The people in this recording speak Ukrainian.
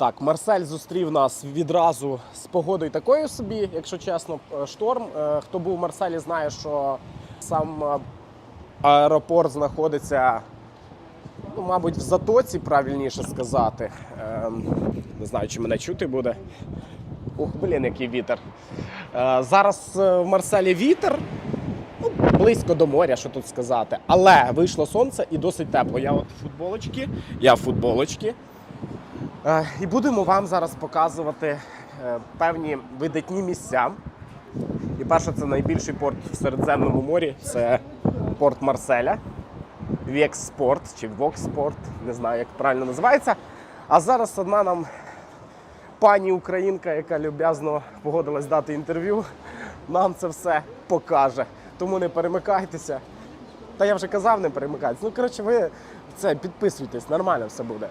Так, Марсель зустрів нас відразу з погодою такою собі, якщо чесно, е, шторм. Е, Хто був в Марселі, знає, що сам е, аеропорт знаходиться, ну, мабуть, в затоці, правильніше сказати. Не знаю, чи мене чути буде. Ух, блін, який вітер. Зараз в Марселі вітер. Ну, близько до моря, що тут сказати. Але вийшло сонце і досить тепло. Я от в футболочці, я в футболочці. Е, І будемо вам зараз показувати е, певні видатні місця. І перше, це найбільший порт в Середземному морі це порт Марселя. Векспорт чи Вокспорт, не знаю, як правильно називається. А зараз одна нам пані українка, яка люб'язно погодилась дати інтерв'ю, нам це все покаже. Тому не перемикайтеся. Та я вже казав, не перемикайтеся. Ну, коротше, ви це підписуйтесь, нормально все буде.